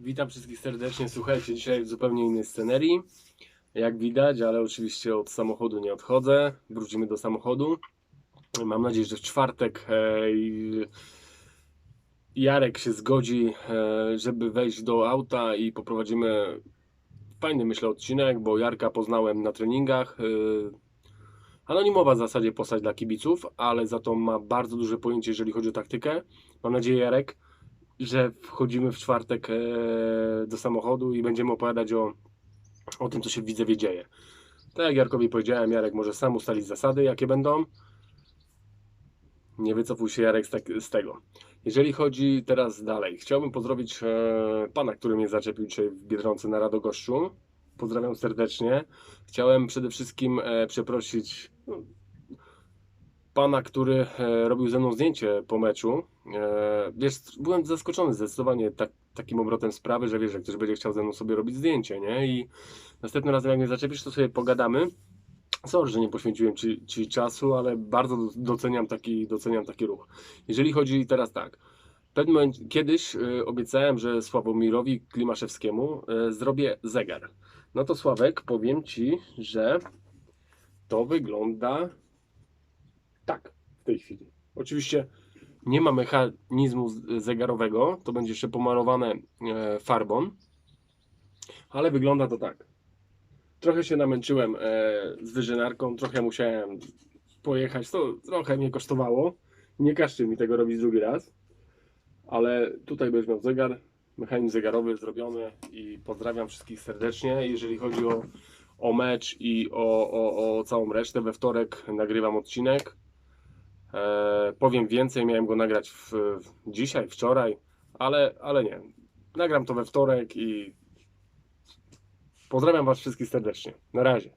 Witam wszystkich serdecznie. Słuchajcie, dzisiaj w zupełnie innej scenerii. Jak widać, ale oczywiście od samochodu nie odchodzę. Wrócimy do samochodu. Mam nadzieję, że w czwartek e, Jarek się zgodzi, e, żeby wejść do auta i poprowadzimy fajny, myślę, odcinek, bo Jarka poznałem na treningach. e, Anonimowa w zasadzie postać dla kibiców, ale za to ma bardzo duże pojęcie, jeżeli chodzi o taktykę. Mam nadzieję, Jarek, że wchodzimy w czwartek e, do samochodu i będziemy opowiadać o, o tym, co się w Widzewie dzieje. Tak jak Jarkowi powiedziałem, Jarek może sam ustalić zasady, jakie będą. Nie wycofuj się Jarek z, tak, z tego. Jeżeli chodzi teraz dalej, chciałbym pozdrowić e, pana, który mnie zaczepił dzisiaj w Biedronce na Radogoszczu. Pozdrawiam serdecznie. Chciałem przede wszystkim e, przeprosić no, pana, który e, robił ze mną zdjęcie po meczu. E, wiesz, byłem zaskoczony zdecydowanie tak, takim obrotem sprawy, że wiesz, że ktoś będzie chciał ze mną sobie robić zdjęcie, nie? I następnym razem, jak mnie zaczepisz, to sobie pogadamy. Sorry, że nie poświęciłem ci, ci czasu, ale bardzo doceniam taki, doceniam taki ruch. Jeżeli chodzi teraz tak. Pewnym momencie, kiedyś e, obiecałem, że Sławomirowi Klimaszewskiemu zrobię zegar. No to Sławek, powiem ci, że to wygląda tak w tej chwili. Oczywiście nie ma mechanizmu zegarowego, to będzie jeszcze pomalowane e, farbą, ale wygląda to tak. Trochę się namęczyłem e, z wyżynarką, trochę musiałem pojechać, to trochę mnie kosztowało. Nie każcie mi tego robić drugi raz, ale tutaj będziesz miał zegar, mechanizm zegarowy zrobiony i pozdrawiam wszystkich serdecznie. Jeżeli chodzi o, o mecz i o, o, o całą resztę, we wtorek nagrywam odcinek. E, powiem więcej, miałem go nagrać w, w, dzisiaj, wczoraj, ale, ale nie. Nagram to we wtorek i pozdrawiam Was wszystkich serdecznie. Na razie.